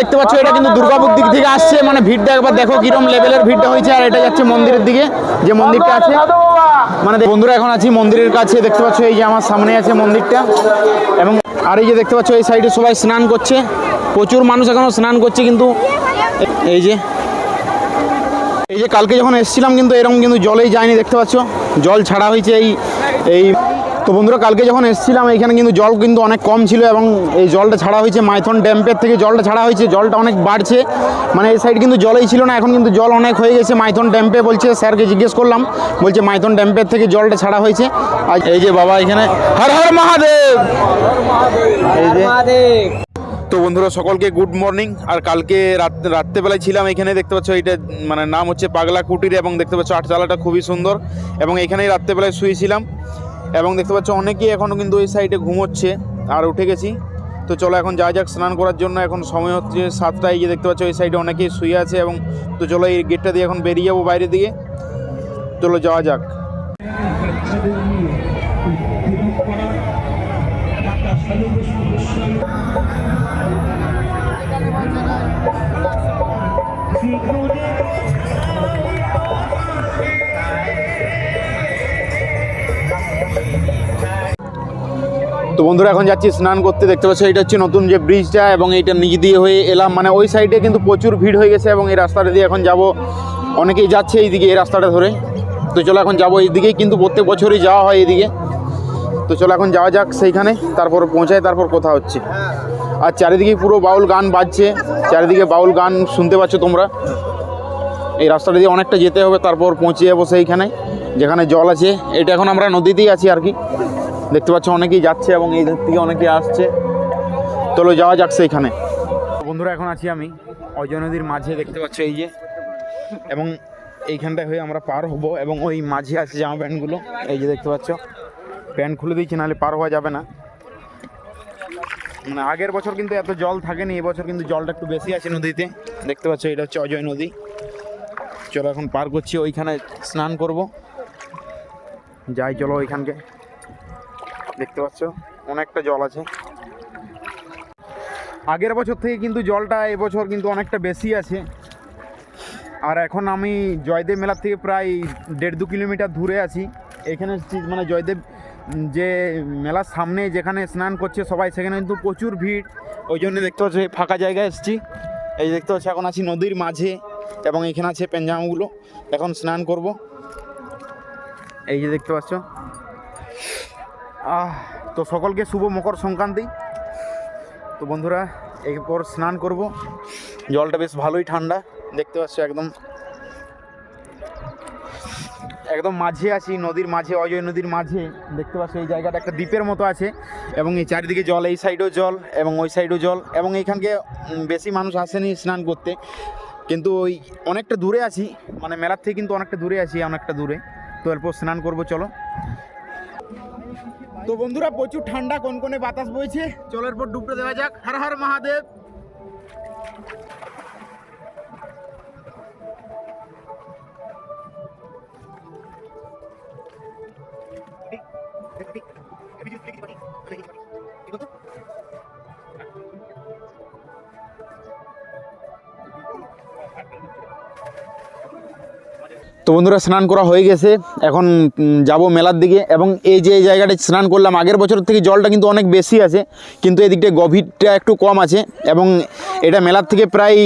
দেখতে পাচ্ছ, এটা কিন্তু দুর্গাপুর দিক থেকে আসছে মানে ভিড়টা একবার দেখো কিরম লেভেলের ভিড়টা হয়েছে, আর এটা যাচ্ছে মন্দিরের দিকে, যে মন্দিরটা আছে। মানে বন্ধুরা, এখন আছি মন্দিরের কাছে, দেখতে পাচ্ছ, এই যে আমার সামনে আছে মন্দিরটা, এবং আর এই যে দেখতে পাচ্ছ, এই সাইডে সবাই স্নান করছে, প্রচুর মানুষ এখনও স্নান করছে, কিন্তু এই যে এই যে কালকে যখন এসেছিলাম, কিন্তু এরকম কিন্তু জলেই যায়নি, দেখতে পাচ্ছ, জল ছাড়া হয়েছে এই এই তো বন্ধুরা, কালকে যখন এসেছিলাম এখানে কিন্তু জল কিন্তু অনেক কম ছিল এবং এই জলটা ছাড়া হয়েছে মাইথন ড্যাম্পের থেকে জলটা ছাড়া হয়েছে, জলটা অনেক বাড়ছে। মানে এই সাইড কিন্তু জলেই ছিল না, এখন কিন্তু জল অনেক হয়ে গেছে মাইথন ড্যাম্পে বলছে, স্যারকে জিজ্ঞেস করলাম, বলছে মাইথন ড্যাম্পের থেকে জলটা ছাড়া হয়েছে। আর এই যে বাবা এখানে, হর হর মহাদেব! তো বন্ধুরা, সকলকে গুড মর্নিং আর কালকে রাত, রাত্রেবেলায় ছিলাম এখানে, দেখতে পাচ্ছ এটা মানে নাম হচ্ছে পাগলা কুটির এবং দেখতে পাচ্ছ আটচালাটা খুবই সুন্দর। এবং এখানেই রাত্রেবেলায় শুয়েছিলাম। এবং দেখতে পাচ্ছ অনেকেই এখনও কিন্তু এই সাইডে ঘুমোচ্ছে, আর উঠে গেছি। তো চলো এখন যা যাক স্নান করার জন্য, এখন সময় হচ্ছে সাতটায় গিয়ে দেখতে পাচ্ছ এই সাইডে অনেকেই শুয়ে আছে এবং তো চলো এই গেটটা দিয়ে এখন বেরিয়ে যাব বাইরের দিকে। চলো যাওয়া যাক। তো বন্ধুরা, এখন যাচ্ছি স্নান করতে। দেখতে পাচ্ছ, এটা হচ্ছে নতুন যে ব্রিজটা এবং এইটা নিচ দিয়ে হয়ে এলাম। মানে ওই সাইডে কিন্তু প্রচুর ভিড় হয়ে গেছে এবং এই রাস্তাটা দিয়ে এখন যাব। অনেকেই যাচ্ছে এইদিকে, এই রাস্তাটা ধরে। তো চলো, এখন যাব এইদিকেই, কিন্তু প্রত্যেক বছরই যাওয়া হয় এইদিকে। তো চলো, এখন যাওয়া যাক সেইখানে, তারপর পৌঁছায়, তারপর কথা হচ্ছে। আর চারিদিকে পুরো বাউল গান বাজছে। চারিদিকে বাউল গান শুনতে পাচ্ছ তোমরা। এই রাস্তাটা দিয়ে অনেকটা যেতে হবে, তারপর পৌঁছে যাব সেইখানে, যেখানে জল আছে। এটা এখন আমরা নদীতেই আছি আর কি। দেখতে পাচ্ছ অনেকেই যাচ্ছে এবং এই ধার থেকে অনেকেই আসছে। চলো যাওয়া যাক সেইখানে। বন্ধুরা, এখন আছি আমি অজয় নদীর মাঝে, দেখতে পাচ্ছ এই যে। এবং এইখানটায় হয়ে আমরা পার হব এবং ওই মাঝে আছে জামা প্যান্টগুলো। এই যে দেখতে পাচ্ছ, প্যান্ট খুলে দিচ্ছি নাহলে পার হওয়া যাবে না। মানে আগের বছর কিন্তু এত জল থাকেনি, এবছর কিন্তু জলটা একটু বেশি আছে নদীতে। দেখতে পাচ্ছ, এটা হচ্ছে অজয় নদী। চলো এখন পার করছি, ওইখানে স্নান করব। যাই, চলো ওইখানকে। দেখতে পাচ্ছ? অনেকটা জল আছে। আগের বছর থেকে কিন্তু জলটা এবছর কিন্তু অনেকটা বেশি আছে। আর এখন আমি জয়দেব মেলার থেকে প্রায় দেড় দু কিলোমিটার দূরে আছি। এখানে মানে জয়দেব যে মেলার সামনে যেখানে স্নান করছে সবাই, সেখানে কিন্তু প্রচুর ভিড়। ওই জন্য দেখতে পাচ্ছ ফাঁকা জায়গায় এসেছি। এই দেখতে পাচ্ছ, এখন আছি নদীর মাঝে এবং এখানে আছে পেঞ্জামগুলো এখন স্নান করব। এই যে দেখতে পাচ্ছ তো সকলকে শুভ মকর সংক্রান্তি। তো বন্ধুরা, এরপর স্নান করব। জলটা বেশ ভালোই ঠান্ডা, দেখতে পাচ্ছ একদম। একদম মাঝে আছি, নদীর মাঝে, অজয় নদীর মাঝে। দেখতে পাচ্ছ এই জায়গাটা একটা দ্বীপের মতো আছে এবং এই চারিদিকে জল, এই সাইডেও জল এবং ওই সাইডেও জল এবং এইখানকে বেশি মানুষ আসেনি স্নান করতে। কিন্তু ওই অনেকটা দূরে আছি মানে মেলার থেকে কিন্তু অনেকটা দূরে আছি, অনেকটা দূরে। তো এরপর স্নান করব, চলো। তো বন্ধুরা প্রচুর ঠান্ডা কোন কোনে বাতাস বইছে। চলের পর ডুবতে দেওয়া যাক। হর হর মহাদেব। তো বন্ধুরা স্নান করা হয়ে গেছে। এখন যাব মেলার দিকে এবং এই যে এই স্নান করলাম, আগের বছর থেকে জলটা কিন্তু অনেক বেশি আছে, কিন্তু এদিকটা গভীরটা একটু কম আছে এবং এটা মেলার থেকে প্রায়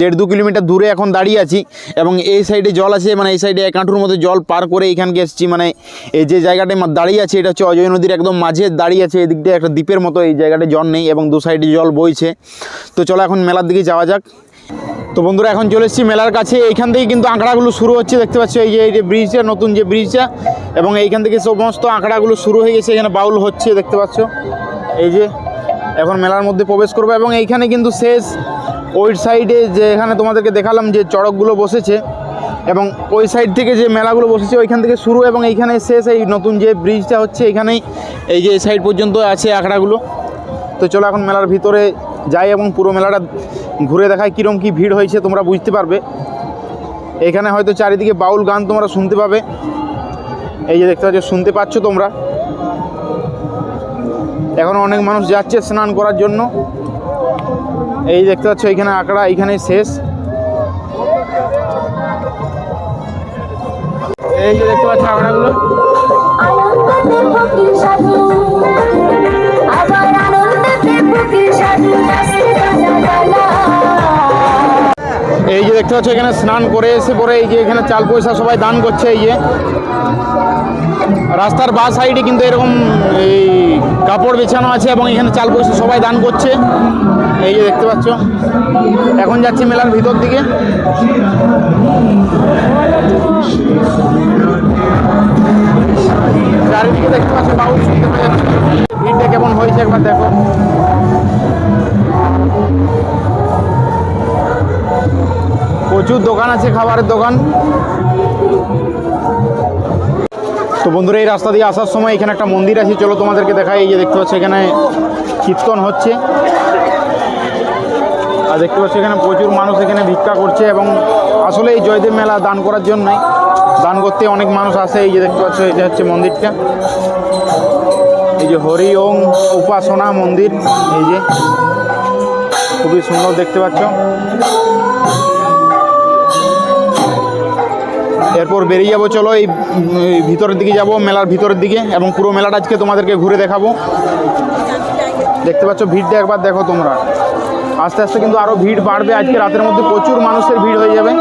দেড় দু কিলোমিটার দূরে এখন দাঁড়িয়ে আছি এবং এই সাইডে জল আছে মানে এই সাইডে এক হাঁটুর মতো জল পার করে এইখানকে এসেছি মানে এই যে জায়গাটায় দাঁড়িয়ে আছে, এটা হচ্ছে অজয় নদীর একদম মাঝে দাঁড়িয়ে আছে এদিক দিয়ে একটা দ্বীপের মতো এই জায়গাটায় জল নেই এবং দু সাইডে জল বইছে। তো চলো এখন মেলার দিকে যাওয়া যাক। তো বন্ধুরা, এখন চলে এসেছি মেলার কাছে। এইখান থেকে কিন্তু আঁকড়াগুলো শুরু হচ্ছে, দেখতে পাচ্ছ? এই যে এই যে ব্রিজটা নতুন যে ব্রিজটা এবং এইখান থেকে সমস্ত আঁকড়াগুলো শুরু হয়ে গেছে, এখানে বাউল হচ্ছে, দেখতে পাচ্ছ? এই যে, এখন মেলার মধ্যে প্রবেশ করব। এবং এইখানে কিন্তু শেষ ওই সাইডে যে, এখানে তোমাদেরকে দেখালাম যে চড়কগুলো বসেছে। এবং ওই সাইড থেকে যে মেলাগুলো বসেছে, ওইখান থেকে শুরু। এবং এইখানে শেষ এই নতুন যে ব্রিজটা হচ্ছে এখানেই এই যে এই সাইড পর্যন্ত আছে আঁকড়াগুলো। তো চলো, এখন মেলার ভিতরে যাই এবং পুরো মেলাটা ঘুরে দেখায় কীরকম কী ভিড় হয়েছে, তোমরা বুঝতে পারবে। এখানে হয়তো চারিদিকে বাউল গান তোমরা শুনতে পাবে। এই যে দেখতে পাচ্ছ, শুনতে পাচ্ছ তোমরা? এখন অনেক মানুষ যাচ্ছে স্নান করার জন্য। এই দেখতে পাচ্ছ এইখানে আঁকড়া এইখানেই শেষ। এই যে দেখতে পাচ্ছ আঁকড়াগুলো। এই যে দেখতে পাচ্ছ, এখানে স্নান করে এসে পরে এই যে এখানে চাল পয়সা সবাই দান করছে, এই যে। রাস্তার বা সাইডে কিন্তু এরকম এই কাপড় বিছানো আছে এবং এখানে চাল পয়সা সবাই দান করছে। এই যে দেখতে পাচ্ছ, এখন যাচ্ছি মেলার ভিতর দিকে। চারিদিকে দেখতে পাচ্ছ, বাউল শুনতে পাওয়া যাচ্ছে। ভিড়টা কেমন হয়েছে একবার দেখো। প্রচুর দোকান আছে, খাবারের দোকান। তো বন্ধুরা, এই রাস্তা দিয়ে আসার সময় এখানে একটা মন্দির আছে, চলো তোমাদেরকে দেখাই। এই যে দেখতে পাচ্ছ, এখানে কীর্তন হচ্ছে। আর দেখতে পাচ্ছ, এখানে প্রচুর মানুষ এখানে ভিক্ষা করছে এবং আসলে এই জয়দেব মেলা দান করার জন্যই। দান করতে অনেক মানুষ আসে, এই যে দেখতে পাচ্ছ এটা হচ্ছে মন্দিরটা। এই যে হরি ওং উপাসনা মন্দির, এই যে। খুবই সুন্দর দেখতে পাচ্ছ। এরপর বেরিয়ে যাব, চলো এই ভিতরের দিকে যাব, মেলার ভিতরের দিকে, এবং পুরো মেলাটা আজকে তোমাদেরকে ঘুরে দেখাবো। দেখতে পাচ্ছ, ভিড়টা একবার দেখো তোমরা। আস্তে আস্তে কিন্তু আরও ভিড় বাড়বে, আজকে রাতের মধ্যে প্রচুর মানুষের ভিড় হয়ে যাবে।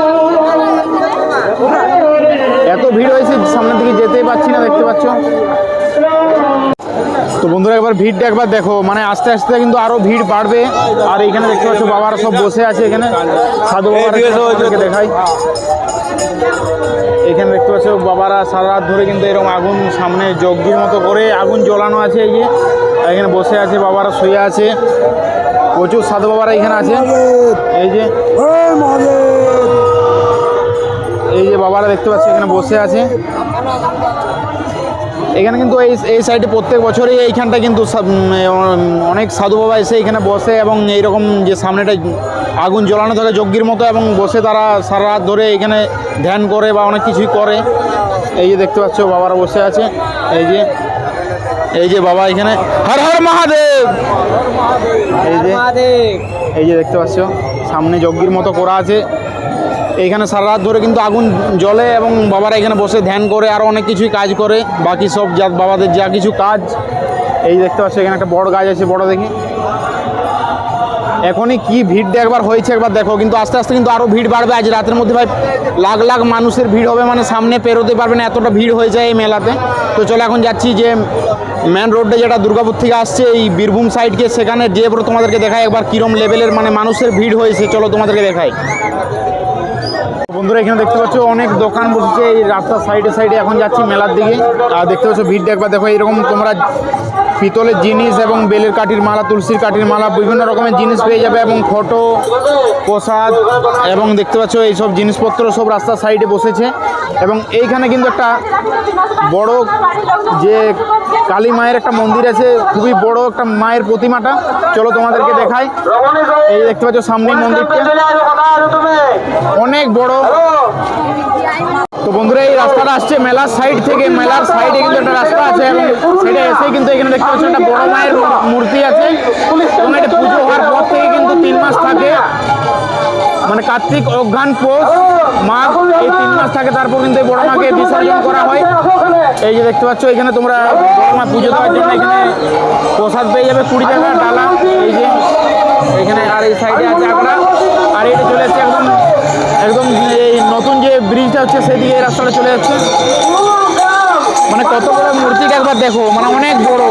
এত ভিড় হয়েছে, সামনের দিকে যেতেই পাচ্ছি না, দেখতে পাচ্ছ। তো বন্ধুরা একবার ভিড়টা একবার দেখো। মানে আস্তে আস্তে কিন্তু আরও ভিড় বাড়বে। আর এখানে দেখতে পাচ্ছ বাবারা সব বসে আছে এখানে। সাধু বাবারা দেখাই। এখানে দেখতে পাচ্ছ বাবারা সারা রাত ধরে কিন্তু এরকম আগুন সামনে যজ্ঞের মতো করে আগুন জ্বলানো আছে এই যে। এখানে বসে আছে বাবারা শুয়ে আছে। প্রচুর সাধু বাবারা এখানে আছে। এই যে। এই যে বাবারা দেখতে পাচ্ছ এখানে বসে আছে। এখানে কিন্তু এই এই সাইডে প্রত্যেক বছরই এইখানটা কিন্তু অনেক সাধু বাবা এসে এখানে বসে এবং এইরকম যে সামনেটা আগুন জ্বলানো থাকে যজ্ঞের মতো এবং বসে তারা সারা রাত ধরে এখানে ধ্যান করে বা অনেক কিছুই করে। এই যে দেখতে পাচ্ছ বাবারা বসে আছে। এই যে এই যে বাবা এখানে। হর হর মহাদেব! এই যে এই যে দেখতে পাচ্ছ, সামনে যজ্ঞের মতো করা আছে। এইখানে সারা রাত ধরে কিন্তু আগুন জ্বলে এবং বাবারা এখানে বসে ধ্যান করে আরও অনেক কিছুই কাজ করে। বাকি সব যা, বাবাদের যা কিছু কাজ, এই দেখতে পাচ্ছি এখানে একটা বড় গাছ আছে, বড় দেখি। এখনই কি ভিড় একবার হয়েছে, একবার দেখো। কিন্তু আস্তে আস্তে কিন্তু আরও ভিড় বাড়বে। আজ রাতের মধ্যে ভাই লাখ লাখ মানুষের ভিড় হবে মানে সামনে পেরোতে পারবে না, এতটা ভিড় হয়ে যায় এই মেলাতে। তো চলো এখন যাচ্ছি যে মেন রোডে যেটা দুর্গাপুর থেকে আসছে, এই বীরভূম সাইডকে সেখানে যে তোমাদেরকে দেখায় একবার কিরম লেভেলের মানে মানুষের ভিড় হয়েছে। চলো তোমাদেরকে দেখাই। বন্ধুরা, এখানে দেখতে পাচ্ছ অনেক দোকান বসেছে। এই রাস্তার সাইডে সাইডে এখন যাচ্ছি মেলার দিকে। আর দেখতে পাচ্ছ ভিড় দেখবা, দেখো এরকম তোমরা পিতলের জিনিস এবং বেলের কাঠির মালা, তুলসীর কাঠির মালা, বিভিন্ন রকমের জিনিস পেয়ে যাবে এবং ফটো, প্রসাদ এবং দেখতে পাচ্ছ এইসব জিনিসপত্র সব রাস্তার সাইডে বসেছে। এবং এইখানে কিন্তু একটা বড় যে কালী মায়ের একটা মন্দির আছে, খুবই বড় একটা মায়ের প্রতিমাটা। চলো তোমাদেরকে দেখাই। এই দেখতে পাচ্ছ সামনে মন্দিরটা। অনেক বড়। তো বন্ধুরা, এই রাস্তাটা আসছে মেলার সাইড থেকে। মেলার সাইডে কিন্তু একটা রাস্তা আছে এবং সেটা এসে কিন্তু এখানে দেখতে পাচ্ছ একটা বড় মায়ের মূর্তি আছে। এবং এটা পুজো হওয়ার পর থেকে কিন্তু তিন মাস থাকে। মানে কার্তিক অজ্ঞান পোষ মাঘ এই তিন মাস থাকে, তারপর কিন্তু এই বড় মাকে বিসর্জন করা হয়। এই যে দেখতে পাচ্ছ, এখানে তোমরা বড় মা পুজো দেওয়ার জন্য এখানে প্রসাদ পেয়ে যাবে, কুড়ি টাকা ডালা, এই যে এখানে আর এই সাইডে আছে আঁকড়া আর এটা চলে যাচ্ছে একদম একদম এই নতুন যে ব্রিজটা হচ্ছে, সেদিকে এই রাস্তাটা চলে যাচ্ছে। মানে কত বড় মূর্তিটা একবার দেখো মানে অনেক বড়।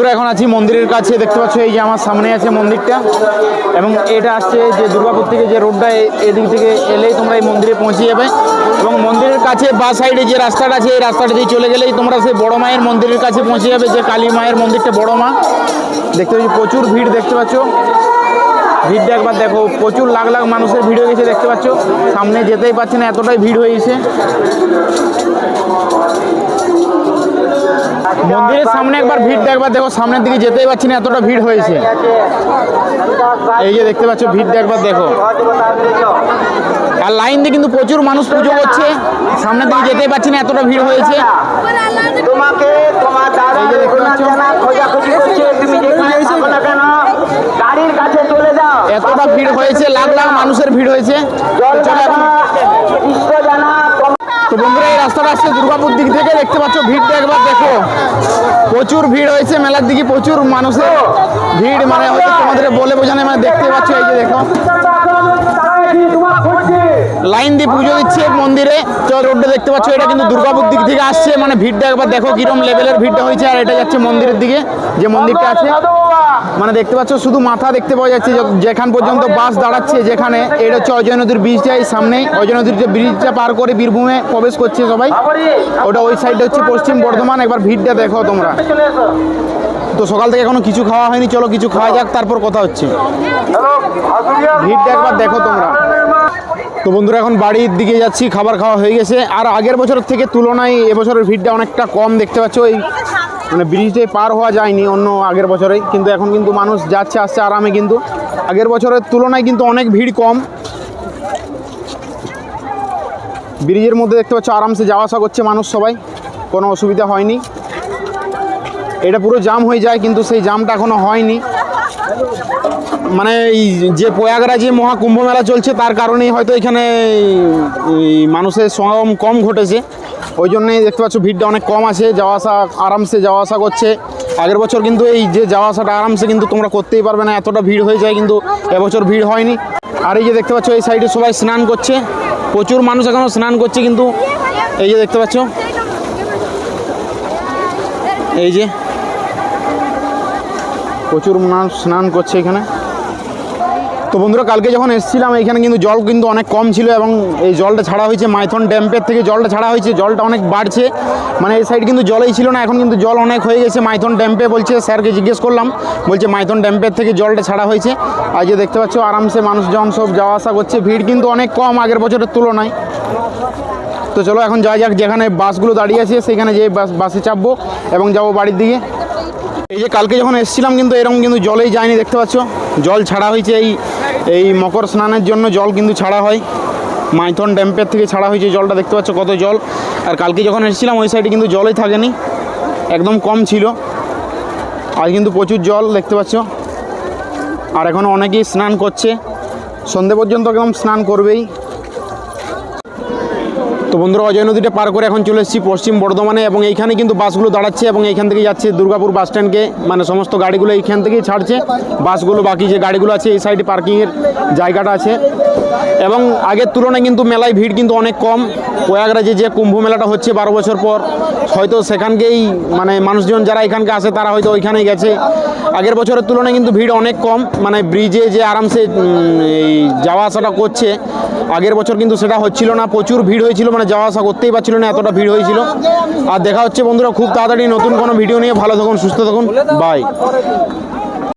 বন্ধুরা, এখন আছি মন্দিরের কাছে। দেখতে পাচ্ছ এই যে আমার সামনে আছে মন্দিরটা। এবং এটা আসছে যে দুর্গাপুর থেকে যে রোডটা এদিক থেকে এলেই তোমরা এই মন্দিরে পৌঁছে যাবে। এবং মন্দিরের কাছে বা সাইডে যে রাস্তাটা আছে, এই রাস্তাটা দিয়ে চলে গেলেই তোমরা সেই বড় মায়ের মন্দিরের কাছে পৌঁছে যাবে, যে কালী মায়ের মন্দিরটা বড় মা। দেখতে পাচ্ছি, প্রচুর ভিড় দেখতে পাচ্ছ। ভিড়টা একবার দেখো, প্রচুর লাখ লাখ মানুষের ভিড় হয়ে গেছে, দেখতে পাচ্ছ। সামনে যেতেই পারছে না, এতটাই ভিড় হয়ে গেছে। মন্দিরের সামনে একবার ভিড়টা একবার দেখো, সামনের দিকে যেতেই পারছি না, এতটা ভিড় হয়েছে। এই যে দেখতে পাচ্ছ ভিড়টা একবার দেখো। আর লাইন দিয়ে কিন্তু প্রচুর মানুষ পুজো করছে। সামনের দিকে যেতেই পারছি না, এতটা ভিড় হয়েছে। তোমাকে তোমার দাদা এই যে দেখতে পাচ্ছ? জানা খোঁজাখুঁজি করছে তুমি যেখানে থাকো না কেন গাড়ির কাছে চলে যাও এতটা ভিড় হয়েছে লাখ লাখ মানুষের ভিড় হয়েছে। তো বন্ধুরা এই রাস্তাটা আসছে দুর্গাপুর দিক থেকে দেখতে পাচ্ছ ভিড়টা একবার দেখো। প্রচুর ভিড় হয়েছে মেলার দিকে প্রচুর মানুষের ভিড় মানে হয়তো তোমাদের বলে বোঝানো মানে দেখতে পাচ্ছ এই যে দেখো। লাইন দিয়ে পুজো দিচ্ছে মন্দিরে। তো রোডটা দেখতে পাচ্ছ, এটা কিন্তু দুর্গাপুর দিক থেকে আসছে মানে ভিড়টা একবার দেখো কিরম লেভেলের ভিড়টা হয়েছে, আর এটা যাচ্ছে মন্দিরের দিকে, যে মন্দিরটা আছে। মানে দেখতে পাচ্ছ, শুধু মাথা দেখতে পাওয়া যাচ্ছে যেখান পর্যন্ত বাস দাঁড়াচ্ছে যেখানে, এটা হচ্ছে অজয় নদীর ব্রিজটা এই সামনেই। অজয় নদীর যে ব্রিজটা পার করে বীরভূমে প্রবেশ করছে সবাই, ওটা ওই সাইডে হচ্ছে পশ্চিম বর্ধমান, একবার ভিড়টা দেখো তোমরা। তো সকাল থেকে এখনও কিছু খাওয়া হয়নি, চলো কিছু খাওয়া যাক, তারপর কথা হচ্ছে। ভিড়টা একবার দেখো তোমরা। তো বন্ধুরা, এখন বাড়ির দিকে যাচ্ছি, খাবার খাওয়া হয়ে গেছে। আর আগের বছরের থেকে তুলনায় এবছরের ভিড়টা অনেকটা কম দেখতে পাচ্ছ। এই মানে ব্রিজটাই পার হওয়া যায়নি অন্য আগের বছরে, কিন্তু এখন কিন্তু মানুষ যাচ্ছে, আসছে আরামে কিন্তু। আগের বছরের তুলনায় কিন্তু অনেক ভিড় কম। ব্রিজের মধ্যে দেখতে পাচ্ছ, আরামসে যাওয়া আসা করছে মানুষ সবাই। কোনো অসুবিধা হয়নি। এটা পুরো জাম হয়ে যায়, কিন্তু সেই জামটা এখনও হয়নি। মানে এই যে প্রয়াগরাজে মহাকুম্ভ মেলা চলছে, তার কারণেই হয়তো এখানে মানুষের সমাগম কম ঘটেছে। ওই জন্যই দেখতে পাচ্ছ ভিড়টা অনেক কম আছে, যাওয়া আসা আরামসে যাওয়া আসা করছে। আগের বছর কিন্তু এই যে যাওয়া আসাটা আরামসে কিন্তু তোমরা করতেই পারবে না, এতটা ভিড় হয়ে যায় কিন্তু এবছর ভিড় হয়নি। আর এই যে দেখতে পাচ্ছ, এই সাইডে সবাই স্নান করছে, প্রচুর মানুষ এখনও স্নান করছে কিন্তু, এই যে দেখতে পাচ্ছ, এই যে প্রচুর মানুষ স্নান করছে এখানে। তো বন্ধুরা, কালকে যখন এসেছিলাম, এখানে কিন্তু জল কিন্তু অনেক কম ছিল এবং এই জলটা ছাড়া হয়েছে মাইথন ড্যাম্পের থেকে জলটা ছাড়া হয়েছে, জলটা অনেক বাড়ছে। মানে এই সাইড কিন্তু জলেই ছিল না, এখন কিন্তু জল অনেক হয়ে গেছে। মাইথন ড্যাম্পে বলছে, স্যারকে জিজ্ঞেস করলাম, বলছে মাইথন ড্যাম্পের থেকে জলটা ছাড়া হয়েছে। আর যে দেখতে পাচ্ছ, আরামসে মানুষজন সব যাওয়া আসা করছে। ভিড় কিন্তু অনেক কম আগের বছরের তুলনায়। তো চলো, এখন যাওয়া যাক, যেখানে বাসগুলো দাঁড়িয়ে আছে, সেখানে যে বাস, বাসে চাপবো এবং যাব বাড়ির দিকে। এই যে কালকে যখন এসেছিলাম, কিন্তু এরকম কিন্তু জলেই যায়নি, দেখতে পাচ্ছ। জল ছাড়া হয়েছে এই এই মকর স্নানের জন্য জল কিন্তু ছাড়া হয়। মাইথন ড্যাম্পের থেকে ছাড়া হয়েছে জলটা, দেখতে পাচ্ছ কত জল। আর কালকে যখন এসেছিলাম, ওই সাইডে কিন্তু জলই থাকেনি। একদম কম ছিল। আজ কিন্তু প্রচুর জল, দেখতে পাচ্ছ। আর এখন অনেকেই স্নান করছে। সন্ধে পর্যন্ত একদম স্নান করবেই। তো বন্ধুরা অজয় নদীটা পার করে এখন চলে এসেছি পশ্চিম বর্ধমানে এবং এইখানে কিন্তু বাসগুলো দাঁড়াচ্ছে এবং এইখান থেকে যাচ্ছে দুর্গাপুর বাস স্ট্যান্ডকে মানে সমস্ত গাড়িগুলো এইখান থেকেই ছাড়ছে। বাসগুলো, বাকি যে গাড়িগুলো আছে, এই সাইডে পার্কিংয়ের জায়গাটা আছে। এবং আগের তুলনায় কিন্তু মেলায় ভিড় কিন্তু অনেক কম। প্রয়াগরাজে যে কুম্ভ মেলাটা হচ্ছে বারো বছর পর, হয়তো সেখানকেই মানে মানুষজন যারা এখানকে আসে, তারা হয়তো ওইখানেই গেছে। আগের বছরের তুলনায় কিন্তু ভিড় অনেক কম মানে ব্রিজে যে আরামসে এই যাওয়া আসাটা করছে। আগের বছর কিন্তু সেটা হচ্ছিল না, প্রচুর ভিড় হয়েছিল মানে যাওয়া আসা করতেই পারছিল না, এতটা ভিড় হয়েছিল। আর দেখা হচ্ছে বন্ধুরা, খুব তাড়াতাড়ি নতুন কোনো ভিডিও নিয়ে। ভালো থাকুন, সুস্থ থাকুন। বাই